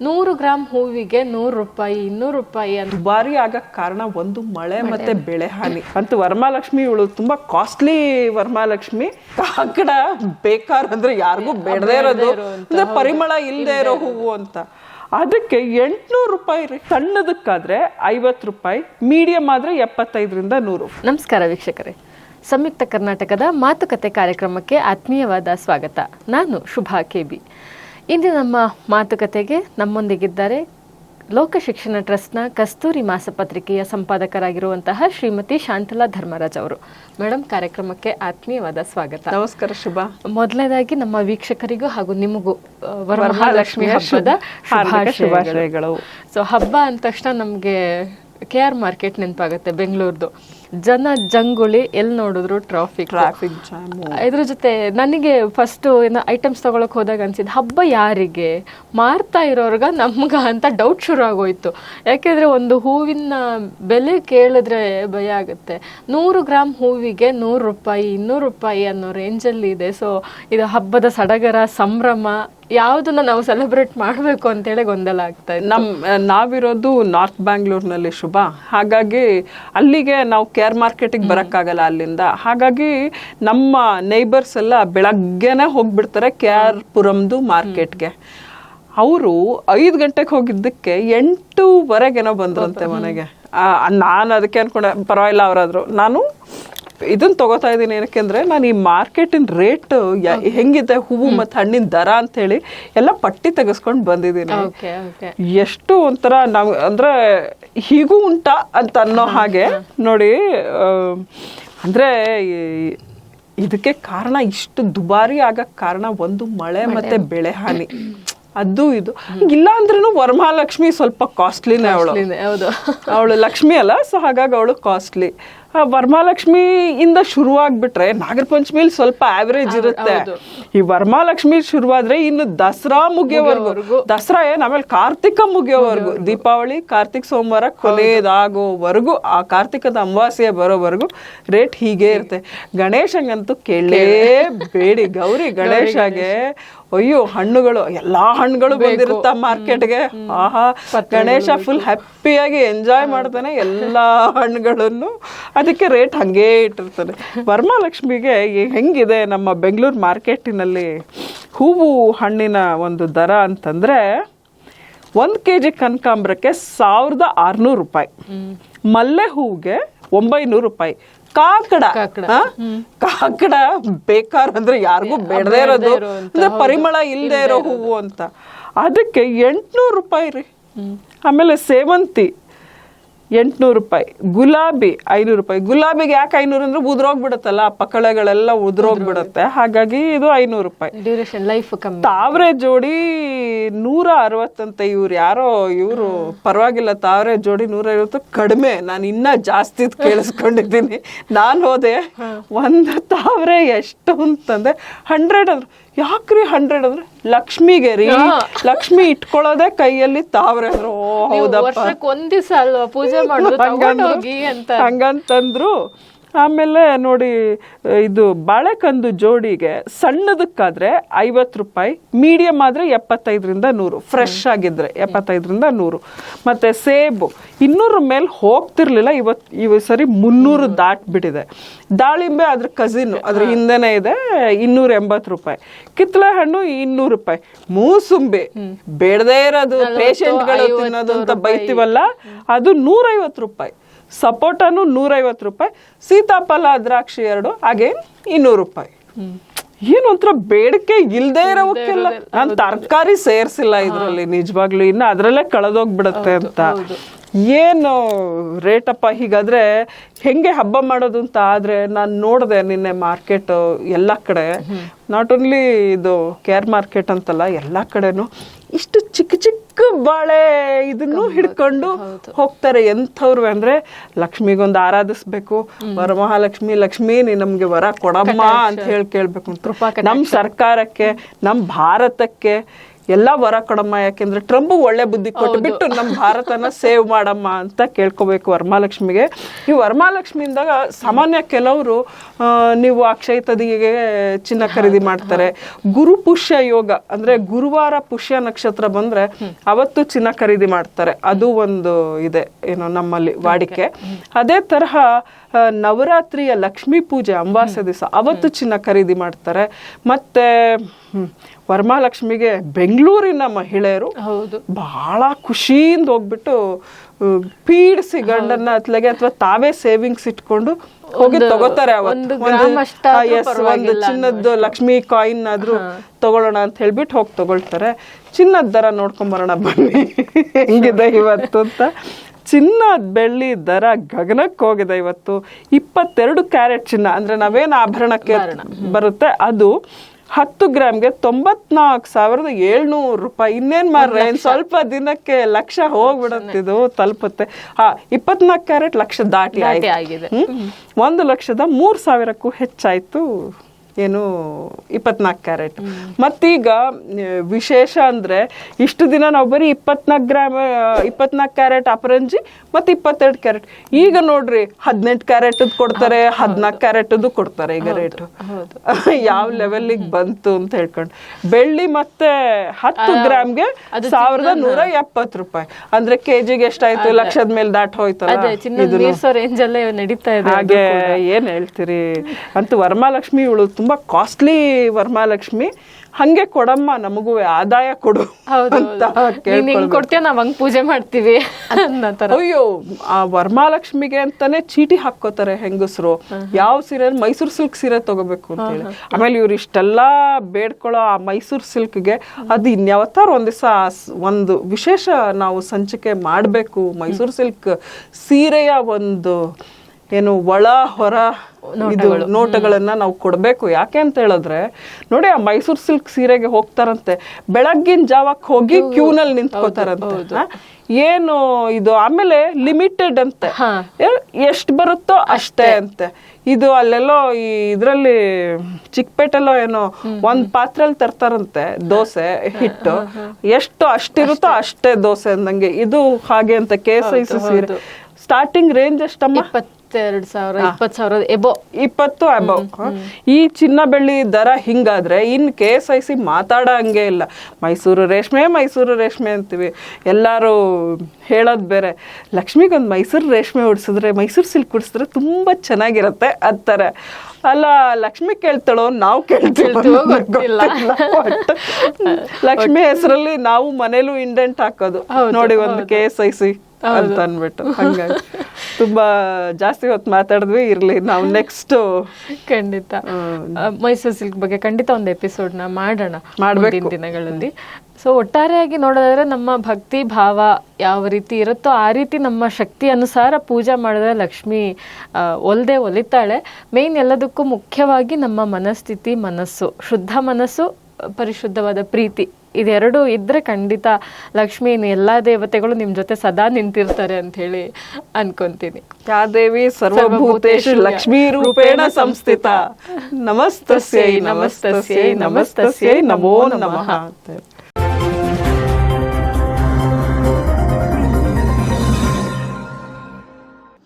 ನೂರು ಗ್ರಾಮ್ ಹೂವಿಗೆ ನೂರು ರೂಪಾಯಿ ಇನ್ನೂರು ರೂಪಾಯಿ ಅಂತ. ದುಬಾರಿ ಆಗಕ್ಕೆ ಕಾರಣ ಒಂದು ಮಳೆ ಮತ್ತೆ ಬೆಳೆ ಹಾನಿ. ಅಂತ ವರಮಹಾಲಕ್ಷ್ಮಿ ಇವಳು ತುಂಬಾ ಕಾಸ್ಟ್ಲಿ ವರಮಹಾಲಕ್ಷ್ಮಿ ಕಾಕಡ ಬೇಕಾರ್ ಅಂದ್ರೆ ಯಾರಿಗೂ ಬೇಡದೇ ಇರೋದು. ಅಂದ್ರೆ ಪರಿಮಳ ಇಲ್ಲದೆ ಇರೋ ಹೂವು ಅಂತ. ಅದಕ್ಕೆ ಎಂಟ್ನೂರು ರೂಪಾಯಿ ರೀ. ಸಣ್ಣದಕ್ಕಾದ್ರೆ ಐವತ್ತು ರೂಪಾಯಿ ಮೀಡಿಯಂ ಆದ್ರೆ ಎಪ್ಪತ್ತೈದರಿಂದ ನೂರು. ನಮಸ್ಕಾರ ವೀಕ್ಷಕರೇ. ಸಂಯುಕ್ತ ಕರ್ನಾಟಕದ ಮಾತುಕತೆ ಕಾರ್ಯಕ್ರಮಕ್ಕೆ ಆತ್ಮೀಯವಾದ ಸ್ವಾಗತ. ನಾನು ಶುಭಾ ಕೆಬಿ ಇಂದಿನ ನಮ್ಮ ಮಾತುಕತೆಗೆ ನಮ್ಮೊಂದಿಗಿದ್ದಾರೆ ಲೋಕ ಶಿಕ್ಷಣ ಟ್ರಸ್ಟ್ನ ಕಸ್ತೂರಿ ಮಾಸಪತ್ರಿಕೆಯ ಸಂಪಾದಕರಾಗಿರುವಂತಹ ಶ್ರೀಮತಿ ಶಾಂತಲಾ ಧರ್ಮರಾಜ್ ಅವರು. ಮೇಡಮ್ ಕಾರ್ಯಕ್ರಮಕ್ಕೆ ಆತ್ಮೀಯವಾದ ಸ್ವಾಗತ. ನಮಸ್ಕಾರ ಶುಭ. ಮೊದಲನೇದಾಗಿ ನಮ್ಮ ವೀಕ್ಷಕರಿಗೂ ಹಾಗೂ ನಿಮಗೂ ವರಮಹಾಲಕ್ಷ್ಮಿ ಹಬ್ಬದ ಶುಭಾಶಯಗಳು. ಶುಭಾಶಯಗಳು. ಸೊ ಹಬ್ಬ ಅಂದ ತಕ್ಷಣ ನಮಗೆ ಕೆ ಆರ್ ಮಾರ್ಕೆಟ್ ನೆನಪಾಗುತ್ತೆ ಬೆಂಗಳೂರ್ದು. ಜನ ಜಂಗುಳಿ ಎಲ್ಲಿ ನೋಡಿದ್ರು ಟ್ರಾಫಿಕ್ ಟ್ರಾಫಿಕ್ ಜಾಮ್ ಇದ್ರ ಜೊತೆ ನನಗೆ ಫಸ್ಟ್ ಏನೋ ಐಟಮ್ಸ್ ತಗೊಳಕ್ ಹೋದಾಗ ಅನ್ಸಿದ್ದು ಹಬ್ಬ ಯಾರಿಗೆ? ಮಾರ್ತಾ ಇರೋರ್ಗ ನಮ್ಗ ಅಂತ ಡೌಟ್ ಶುರು ಆಗೋಯ್ತು. ಯಾಕೆಂದ್ರೆ ಒಂದು ಹೂವಿನ ಬೆಲೆ ಕೇಳಿದ್ರೆ ಭಯ ಆಗುತ್ತೆ. ನೂರು ಗ್ರಾಮ್ ಹೂವಿಗೆ ನೂರು ರೂಪಾಯಿ ಇನ್ನೂರು ರೂಪಾಯಿ ಅನ್ನೋ ರೇಂಜಲ್ಲಿ ಇದೆ. ಸೊ ಇದು ಹಬ್ಬದ ಸಡಗರ ಸಂಭ್ರಮ ಯಾವುದನ್ನ ನಾವು ಸೆಲೆಬ್ರೇಟ್ ಮಾಡಬೇಕು ಅಂತೇಳಿ ಗೊಂದಲ ಆಗ್ತಾ ಇದೆ ನಮ್ ನಾವಿರೋದು ನಾರ್ತ್ ಬ್ಯಾಂಗ್ಳೂರ್ನಲ್ಲಿ ಶುಭ. ಹಾಗಾಗಿ ಅಲ್ಲಿಗೆ ನಾವು ಕೇರ್ ಮಾರ್ಕೆಟಿಗೆ ಬರೋಕ್ಕಾಗಲ್ಲ ಅಲ್ಲಿಂದ. ಹಾಗಾಗಿ ನಮ್ಮ ನೈಬರ್ಸ್ ಎಲ್ಲ ಬೆಳಗ್ಗೆನೇ ಹೋಗ್ಬಿಡ್ತಾರೆ ಕೆ ಆರ್ ಪುರಂದು ಮಾರ್ಕೆಟ್ಗೆ ಅವರು ಐದು ಗಂಟೆಗೆ ಹೋಗಿದ್ದಕ್ಕೆ ಎಂಟೂವರೆಗೇನೋ ಬಂದ್ರಂತೆ ಮನೆಗೆ. ನಾನು ಅದಕ್ಕೆ ಅನ್ಕೊಂಡೆ ಪರವಾಗಿಲ್ಲ ಅವರಾದ್ರು. ನಾನು ಇದನ್ನ ತಗೋತಾ ಇದ್ದೀನಿ ಏನಕ್ಕೆಂದ್ರೆ ನಾನು ಈ ಮಾರ್ಕೆಟಿನ ರೇಟ್ ಹೆಂಗಿದೆ ಹೂವು ಮತ್ತು ಹಣ್ಣಿನ ದರ ಅಂತ ಹೇಳಿ ಎಲ್ಲ ಪಟ್ಟಿ ತೆಗೆಸ್ಕೊಂಡು ಬಂದಿದ್ದೀನಿ. ಎಷ್ಟು ಒಂಥರ ನಾವು ಅಂದ್ರೆ ಹೀಗೂ ಉಂಟಾ ಅಂತ ಅನ್ನೋ ಹಾಗೆ ನೋಡಿ ಅಂದ್ರೆ ಇದಕ್ಕೆ ಕಾರಣ ಇಷ್ಟು ದುಬಾರಿ ಆಗಕ್ ಕಾರಣ ಒಂದು ಮಳೆ ಮತ್ತೆ ಬೆಳೆ ಹಾನಿ. ಅದು ಇದು. ಇಲ್ಲ ಅಂದ್ರೂ ವರಮಹಾಲಕ್ಷ್ಮಿ ಸ್ವಲ್ಪ ಕಾಸ್ಟ್ಲಿನೇ ಅವಳು. ಹೌದು. ಅವಳು ಲಕ್ಷ್ಮಿ ಅಲ್ಲ ಸೊ ಹಾಗಾಗಿ ಅವಳು ಕಾಸ್ಟ್ಲಿ ವರಮಹಾಲಕ್ಷ್ಮಿ ಇಂದ ಶುರುವಾಗ್ಬಿಟ್ರೆ ನಾಗರ ಪಂಚಮಿಲಿ ಸ್ವಲ್ಪ ಆವರೇಜ್ ಇರುತ್ತೆ. ಈ ವರಮಹಾಲಕ್ಷ್ಮಿ ಶುರುವಾದ್ರೆ ಇನ್ನು ದಸರಾ ಮುಗಿಯೋವರೆಗೂ ದಸರಾ ಏನ್ ಆಮೇಲೆ ಕಾರ್ತಿಕ ಮುಗಿಯೋವರೆಗೂ ದೀಪಾವಳಿ ಕಾರ್ತಿಕ ಸೋಮವಾರ ಕೊನೆಯದಾಗೋವರೆಗೂ ಆ ಕಾರ್ತಿಕದ ಅಮಾವಾಸ್ಯೆ ಬರೋವರೆಗೂ ರೇಟ್ ಹೀಗೆ ಇರುತ್ತೆ. ಗಣೇಶಂಗಂತೂ ಕೇಳಲೇಬೇಡಿ. ಗೌರಿ ಗಣೇಶಗೆ ಅಯ್ಯೋ ಹಣ್ಣುಗಳು ಎಲ್ಲಾ ಹಣ್ಣುಗಳು ಬಂದಿರುತ್ತ ಮಾರ್ಕೆಟ್ಗೆ? ಆಹಾ ಗಣೇಶ ಫುಲ್ ಹ್ಯಾಪಿಯಾಗಿ ಎಂಜಾಯ್ ಮಾಡ್ತಾನೆ ಎಲ್ಲಾ ಹಣ್ಣುಗಳನ್ನು. ಅದಕ್ಕೆ ರೇಟ್ ಹಂಗೇ ಇಟ್ಟಿರ್ತಾನೆ. ವರ್ಮಾಲಕ್ಷ್ಮಿಗೆ ಹೆಂಗಿದೆ ನಮ್ಮ ಬೆಂಗಳೂರು ಮಾರ್ಕೆಟಿನಲ್ಲಿ ಹೂವು ಹಣ್ಣಿನ ಒಂದು ದರ ಅಂತಂದ್ರೆ ಒಂದು ಕೆ ಜಿ ಕನಕಾಂಬ್ರಕ್ಕೆ ಸಾವಿರದ ಆರುನೂರು ರೂಪಾಯಿ. ಮಲ್ಲೆ ಹೂವಿಗೆ ಒಂಬೈನೂರು ರೂಪಾಯಿ. ಕಾಕಡ? ಕಾಕಡ. ಬೇಕಾರ ಅಂದ್ರೆ ಯಾರಿಗೂ ಬೇಡದೇ ಇರೋದು. ಅಂದ್ರೆ ಪರಿಮಳ ಇಲ್ಲದೆ ಇರೋ ಹೂವು ಅಂತ. ಅದಕ್ಕೆ ಎಂಟ್ನೂರು ರೂಪಾಯಿ ರೀ. ಆಮೇಲೆ ಸೇವಂತಿ. ಎಂಟ್ನೂರು ರೂಪಾಯಿ. ಗುಲಾಬಿ ಐನೂರು ರೂಪಾಯಿ. ಗುಲಾಬಿಗೆ ಯಾಕೆ ಐನೂರು ಅಂದ್ರೆ ಉದ್ರೋಗ್ಬಿಡುತ್ತಲ್ಲ ಪಕಳೆಗಳೆಲ್ಲ ಪಕ್ಕಳೆಗಳೆಲ್ಲ ಉದ್ರೋಗ್ಬಿಡುತ್ತೆ. ಹಾಗಾಗಿ ಇದು ಐನೂರು ರೂಪಾಯಿ. ಡ್ಯೂರೇಷನ್ ಲೈಫ್ ಕಮ್ಮಿ. ತಾವ್ರೆ ಜೋಡಿ ನೂರ ಅರವತ್ತಂತೆ ಇವ್ರು ಯಾರೋ ಇವರು ಪರವಾಗಿಲ್ಲ ತಾವ್ರೆ ಜೋಡಿ ನೂರ ಐವತ್ತು ಕಡಿಮೆ. ನಾನು ಇನ್ನ ಜಾಸ್ತಿ ಕೇಳಿಸ್ಕೊಂಡಿದ್ದೀನಿ. ನಾನು ಹೋದೆ ಒಂದು ತಾವ್ರೆ ಎಷ್ಟು ಅಂತಂದೆ ಹಂಡ್ರೆಡ್ ಅಂದ್ರೆ. ಯಾಕ್ರಿ ಹಂಡ್ರೆಡ್ ಅಂದ್ರೆ? ಲಕ್ಷ್ಮಿಗೆ ರೀ. ಲಕ್ಷ್ಮಿ ಇಟ್ಕೊಳ್ಳೋದೇ ಕೈಯಲ್ಲಿ ತಾವ್ರೆ ಅಂದ್ರೆ ಹೌದಪ್ಪ ವರ್ಷಕ್ಕೆ ಒಂದ್ ದಿವಸ ಅಲ್ವಾ ಪೂಜೆ ಮಾಡೋದು ಹಂಗಂತಂದ್ರು ಆಮೇಲೆ ನೋಡಿ ಇದು ಬಾಳೆಕಂದು ಜೋಡಿಗೆ ಸಣ್ಣದಕ್ಕಾದ್ರೆ ಐವತ್ತು ರೂಪಾಯಿ ಮೀಡಿಯಂ ಆದ್ರೆ ಎಪ್ಪತ್ತೈದರಿಂದ ನೂರು ಫ್ರೆಶ್ ಆಗಿದ್ರೆ ಎಪ್ಪತ್ತೈದರಿಂದ ನೂರು. ಮತ್ತೆ ಸೇಬು ಇನ್ನೂರ ಮೇಲೆ ಹೋಗ್ತಿರ್ಲಿಲ್ಲ ಇವತ್ತು ಇವ ಸರಿ ಮುನ್ನೂರು ದಾಟ್ಬಿಟ್ಟಿದೆ. ದಾಳಿಂಬೆ ಅದ್ರ ಕಸಿನ್ ಅದ್ರ ಹಿಂದೆನೇ ಇದೆ ಇನ್ನೂರ ಎಂಬತ್ತು ರೂಪಾಯಿ. ಕಿತ್ತಳೆ ಹಣ್ಣು ಇನ್ನೂರು ರೂಪಾಯಿ. ಮೂಸುಂಬೆ ಬೇಡದೇ ಇರೋದು ಪೇಷಂಟ್ಗಳು ತಿನ್ನೋದು ಅಂತ ಬೈತೀವಲ್ಲ ಅದು ನೂರೈವತ್ತು ರೂಪಾಯಿ. ಸಪೋಟನು ನೂರೈವತ್ತು ರೂಪಾಯಿ ಸೀತಾಫಲ ದ್ರಾಕ್ಷಿ ಎರಡು ಅಗೇನ್ ಇನ್ನೂರು ರೂಪಾಯಿ. ಏನು ಒಂಥರ ಬೇಡಿಕೆ ಇಲ್ಲದೆ ಇರೋವಕ್ಕೆಲ್ಲ ನಾನು ತರಕಾರಿ ಸೇರಿಸಿಲ್ಲ ಇದರಲ್ಲಿ ನಿಜವಾಗ್ಲೂ ಇನ್ನು ಅದರಲ್ಲೇ ಕಳೆದೋಗ್ಬಿಡತ್ತೆ ಅಂತ. ಏನು ರೇಟಪ್ಪ ಹೀಗಾದ್ರೆ ಹೆಂಗೆ ಹಬ್ಬ ಮಾಡೋದು ಅಂತ ಆದರೆ ನಾನು ನೋಡಿದೆ ನಿನ್ನೆ ಮಾರ್ಕೆಟ್ ಎಲ್ಲ ಕಡೆ. ನಾಟ್ ಓನ್ಲಿ ಇದು ಕೇರ್ ಮಾರ್ಕೆಟ್ ಅಂತಲ್ಲ ಎಲ್ಲ ಕಡೆನೂ ಇಷ್ಟು ಚಿಕ್ಕ ಚಿಕ್ಕ ಬಾಳೆ ಇದನ್ನು ಹಿಡ್ಕೊಂಡು ಹೋಗ್ತಾರೆ ಎಂಥವ್ರು ಅಂದ್ರೆ ಲಕ್ಷ್ಮಿಗೊಂದು ಆರಾಧಿಸ್ಬೇಕು. ವರಮಹಾಲಕ್ಷ್ಮಿ ಲಕ್ಷ್ಮಿ ನೀ ನಮ್ಗೆ ವರ ಕೊಡಮ್ಮ ಅಂತ ಹೇಳಿ ಕೇಳ್ಬೇಕು. ಅಂತ ನಮ್ ಸರ್ಕಾರಕ್ಕೆ ನಮ್ ಭಾರತಕ್ಕೆ ಎಲ್ಲ ವರ ಕೊಡಮ್ಮ ಯಾಕೆಂದ್ರೆ ಟ್ರಂಪ್ ಒಳ್ಳೆ ಬುದ್ಧಿ ಕೊಟ್ಟು ಬಿಟ್ಟು ನಮ್ಮ ಭಾರತನ ಸೇವ್ ಮಾಡಮ್ಮ ಅಂತ ಕೇಳ್ಕೋಬೇಕು ವರಮಾಲಕ್ಷ್ಮಿಗೆ. ಈ ವರಮಹಾಲಕ್ಷ್ಮಿಯಿಂದಾಗ ಸಾಮಾನ್ಯ ಕೆಲವರು ನೀವು ಅಕ್ಷಯ ತದಿಗೆ ಚಿನ್ನ ಖರೀದಿ ಮಾಡ್ತಾರೆ. ಗುರು ಪುಷ್ಯ ಯೋಗ ಅಂದ್ರೆ ಗುರುವಾರ ಪುಷ್ಯ ನಕ್ಷತ್ರ ಬಂದ್ರೆ ಅವತ್ತು ಚಿನ್ನ ಖರೀದಿ ಮಾಡ್ತಾರೆ. ಅದು ಒಂದು ಇದೆ ಏನು ನಮ್ಮಲ್ಲಿ ವಾಡಿಕೆ. ಅದೇ ತರಹ ನವರಾತ್ರಿಯ ಲಕ್ಷ್ಮೀ ಪೂಜೆ ಅಮಾವಾಸ್ಯ ದಿವಸ ಅವತ್ತು ಚಿನ್ನ ಖರೀದಿ ಮಾಡ್ತಾರೆ. ಮತ್ತೆ ವರಮಹಾಲಕ್ಷ್ಮಿಗೆ ಬೆಂಗಳೂರಿನ ಮಹಿಳೆಯರು ಹೌದು. ಬಹಳ ಖುಷಿಯಿಂದ ಹೋಗ್ಬಿಟ್ಟು ಪೀಡಿಸಿ ಗಂಡನ್ನ ಅತ್ಲೆಗೆ ಅಥವಾ ತಾವೇ ಸೇವಿಂಗ್ಸ್ ಇಟ್ಕೊಂಡು ಹೋಗಿ ತಗೋತಾರೆ ಅವತ್ತು. ಒಂದು ಚಿನ್ನದ್ದು ಲಕ್ಷ್ಮಿ ಕಾಯಿನ್ ಆದ್ರೂ ತಗೊಳ್ಳೋಣ ಅಂತ ಹೇಳ್ಬಿಟ್ಟು ಹೋಗಿ ತಗೊಳ್ತಾರೆ. ಚಿನ್ನದ ದರ ನೋಡ್ಕೊಂಬರೋಣ ಬನ್ನಿ. ಹೆಂಗಿದೆ ಇವತ್ತು ಅಂತ. ಚಿನ್ನ ಬೆಳ್ಳಿ ದರ ಗಗನಕ್ಕೆ ಹೋಗಿದೆ ಇವತ್ತು. ಇಪ್ಪತ್ತೆರಡು ಕ್ಯಾರೆಟ್ ಚಿನ್ನ. ಅಂದ್ರೆ ನಾವೇನು ಆಭರಣಕ್ಕೆ ಬರುತ್ತೆ? ಅದು ಹತ್ತು ಗ್ರಾಮ್ಗೆ ತೊಂಬತ್ನಾಲ್ಕು ಸಾವಿರದ ಏಳ್ನೂರು ರೂಪಾಯಿ. ಇನ್ನೇನು ಮಾರ್ರೆ ಸ್ವಲ್ಪ ದಿನಕ್ಕೆ ಲಕ್ಷ ಹೋಗ್ಬಿಡತ್ತಿದು ತಲುಪುತ್ತೆ. ಹಾ ಇಪ್ಪತ್ನಾಲ್ಕು ಕ್ಯಾರೆಟ್ ಲಕ್ಷ ದಾಟಿ ಆಗಿದೆ. ಹ್ಮ್? ಒಂದು ಲಕ್ಷದ ಮೂರು ಸಾವಿರಕ್ಕೂ ಹೆಚ್ಚಾಯ್ತು. ಏನು ಇಪ್ಪತ್ನಾಲ್ಕು ಕ್ಯಾರೆಟ್. ಮತ್ತೀಗ ವಿಶೇಷ ಅಂದ್ರೆ ಇಷ್ಟು ದಿನ ನಾವು ಬರೀ ಇಪ್ಪತ್ನಾಲ್ಕು ಗ್ರಾಮ್ ಇಪ್ಪತ್ನಾಲ್ಕು ಕ್ಯಾರೆಟ್ ಅಪರಂಜಿ ಮತ್ತು ಇಪ್ಪತ್ತೆರಡು ಕ್ಯಾರೆಟ್. ಈಗ ನೋಡ್ರಿ ಹದಿನೆಂಟು ಕ್ಯಾರೆಟದ್ದು ಕೊಡ್ತಾರೆ ಹದಿನಾಲ್ಕು ಕ್ಯಾರೆಟದ್ದು ಕೊಡ್ತಾರೆ ಈಗ ರೇಟ್. ಯಾವ ಲೆವೆಲ್ಗೆ ಬಂತು ಅಂತ ಹೇಳ್ಕೊಂಡು. ಬೆಳ್ಳಿ ಮತ್ತೆ ಹತ್ತು ಗ್ರಾಮ್ಗೆ ಸಾವಿರದ ನೂರ ಎಪ್ಪತ್ತು ರೂಪಾಯಿ. ಅಂದ್ರೆ ಕೆಜಿಗೆ ಎಷ್ಟಾಯ್ತು? ಲಕ್ಷದ ಮೇಲೆ ದಾಟ್ ಹೋಯ್ತಲ್ಲ ಹಾಗೆ. ಏನ್ ಹೇಳ್ತೀರಿ? ಅಂತ ವರ್ಮಾಲಕ್ಷ್ಮಿ ಇವಳು ತುಂಬಾ ಕಾಸ್ಟ್ಲಿ ವರಮಹಾಲಕ್ಷ್ಮಿ. ಹಂಗೆ ಕೊಡಮ್ಮ ನಮಗೂ ಆದಾಯ ಕೊಡು ಅಂತ ಕೊಡ್ತೀಯ ನಾವು ಹಂಗ್ ಪೂಜೆ ಮಾಡ್ತೀವಿ ಅಯ್ಯೋ ಆ ವರಮಹಾಲಕ್ಷ್ಮಿಗೆ ಅಂತಾನೆ ಚೀಟಿ ಹಾಕೋತಾರೆ ಹೆಂಗಸರು. ಯಾವ ಸೀರೆ ಮೈಸೂರು ಸಿಲ್ಕ್ ಸೀರೆ ತಗೋಬೇಕು ಅಂತ ಹೇಳಿ. ಆಮೇಲೆ ಇವ್ರು ಇಷ್ಟೆಲ್ಲಾ ಬೇಡ್ಕೊಳ್ಳೋ ಆ ಮೈಸೂರು ಸಿಲ್ಕ್ಗೆ ಅದು ಇನ್ಯಾವತ್ತಾರು ಒಂದ್ ದಿವಸ ಒಂದು ವಿಶೇಷ ನಾವು ಸಂಚಿಕೆ ಮಾಡಬೇಕು ಮೈಸೂರು ಸಿಲ್ಕ್ ಸೀರೆಯ ಒಂದು ಏನು ಒಳ ಹೊರ ಇದು ನೋಟಗಳನ್ನ ನಾವು ಕೊಡ್ಬೇಕು. ಯಾಕೆ ಅಂತ ಹೇಳಿದ್ರೆ ನೋಡಿ ಆ ಮೈಸೂರು ಸಿಲ್ಕ್ ಸೀರೆಗೆ ಹೋಗ್ತಾರಂತೆ. ಬೆಳಗ್ಗಿನ ಜಾವಕ್ಕೆ ಹೋಗಿ ಕ್ಯೂನಲ್ಲಿ ನಿಂತ್ಕೋತಾರಂತೆ. ಅಂತ ಏನು ಇದು? ಆಮೇಲೆ ಲಿಮಿಟೆಡ್ ಅಂತೆ. ಎಷ್ಟು ಬರುತ್ತೋ ಅಷ್ಟೇ ಅಂತೆ. ಇದು ಅಲ್ಲೆಲ್ಲೋ ಈ ಇದ್ರಲ್ಲಿ ಚಿಕ್ಕಪೇಟೆಲ್ಲೋ ಏನೋ ಒಂದ್ ಪಾತ್ರೆಯಲ್ಲಿ ತರ್ತಾರಂತೆ ದೋಸೆ ಹಿಟ್ಟು. ಎಷ್ಟು ಅಷ್ಟಿರುತ್ತೋ ಅಷ್ಟೇ. ದೋಸೆ ಅಂದಂಗೆ. ಇದು ಹಾಗೆ ಅಂತ ಕೆ ಎಸ್ ಐ ಸಿ ಸೀರೆ ಸ್ಟಾರ್ಟಿಂಗ್ ರೇಂಜ್ ಎಷ್ಟಮ್ಮ ಇಪ್ಪತ್ತೆರಡು ಸಾವಿರ ಇಪ್ಪತ್ತು ಸಾವಿರ ಎಬೋ. ಇಪ್ಪತ್ತು ಅಬವ್ ಈ ಚಿನ್ನ ಬೆಳ್ಳಿ ದರ ಹಿಂಗಾದ್ರೆ ಇನ್ ಕೆ ಎಸ್ ಐ ಸಿ ಮಾತಾಡೋ ಹಂಗೆ ಇಲ್ಲ. ಮೈಸೂರು ರೇಷ್ಮೆ ಮೈಸೂರು ರೇಷ್ಮೆ ಅಂತೀವಿ. ಎಲ್ಲಾರು ಹೇಳೋದು ಬೇರೆ. ಲಕ್ಷ್ಮಿಗೊಂದು ಮೈಸೂರು ರೇಷ್ಮೆ ಉಡ್ಸಿದ್ರೆ ಮೈಸೂರು ಸಿಲ್ಕ್ ಉಡ್ಸಿದ್ರೆ ತುಂಬಾ ಚೆನ್ನಾಗಿರತ್ತೆ ಥರ ಅಲ್ಲ ಲಕ್ಷ್ಮಿ ಕೇಳ್ತಾಳೋ ನಾವು ಕೇಳ್ತೀವೋ ಗೊತ್ತಿಲ್ಲ. ಲಕ್ಷ್ಮಿ ಹೆಸರಲ್ಲಿ ನಾವು ಮನೇಲೂ ಇಂಡೆಂಟ್ ಹಾಕೋದು. ನೋಡಿ ಒಂದು ಕೆ ಎಸ್ ಐ ಸಿ ಅಂತ ಅನ್ಬಿಟ್ಟು ಹಂಗಾಗಿ. ತುಂಬಾ ಜಾಸ್ತಿ ಹೊತ್ತು ಮಾತಾಡಿದ್ವಿ ಇರ್ಲಿ. ನಾವು ನೆಕ್ಸ್ಟ್ ಖಂಡಿತ. ಮೈಸೂರ್ ಸಿಲ್ಕ್ ಬಗ್ಗೆ ಖಂಡಿತ ಒಂದು ಎಪಿಸೋಡ್ನ ಮಾಡೋಣ ಮಾಡಬೇಕು. ದಿನಗಳಲ್ಲಿ. ಸೊ ಒಟ್ಟಾರೆಯಾಗಿ ನೋಡೋದಾದ್ರೆ ನಮ್ಮ ಭಕ್ತಿ ಭಾವ ಯಾವ ರೀತಿ ಇರುತ್ತೋ ಆ ರೀತಿ ನಮ್ಮ ಶಕ್ತಿ ಅನುಸಾರ ಪೂಜೆ ಮಾಡಿದ್ರೆ ಲಕ್ಷ್ಮಿ ಒಲ್ದೆ ಒಲಿತಾಳೆ. ಮೇನ್ ಎಲ್ಲದಕ್ಕೂ ಮುಖ್ಯವಾಗಿ ನಮ್ಮ ಮನಸ್ಥಿತಿ ಮನಸ್ಸು ಶುದ್ಧ ಮನಸ್ಸು ಪರಿಶುದ್ಧವಾದ ಪ್ರೀತಿ. ಇದೆರಡು ಇದ್ರೆ ಖಂಡಿತ ಲಕ್ಷ್ಮಿ ಎಲ್ಲ ದೇವತೆಗಳು ನಿಮ್ ಜೊತೆ ಸದಾ ನಿಂತಿರ್ತಾರೆ ಅಂತ ಹೇಳಿ ಅನ್ಕೊಂತೀನಿ. ಯಾ ದೇವಿ ಸರ್ವಭೂತೇಷು ಲಕ್ಷ್ಮೀ ರೂಪೇಣ ಸಂಸ್ಥಿತ. ನಮಸ್ತಸ್ಯೈ ನಮಸ್ತಸ್ಯೈ ನಮಸ್ತಸ್ಯೈ ನಮೋ ನಮಃ.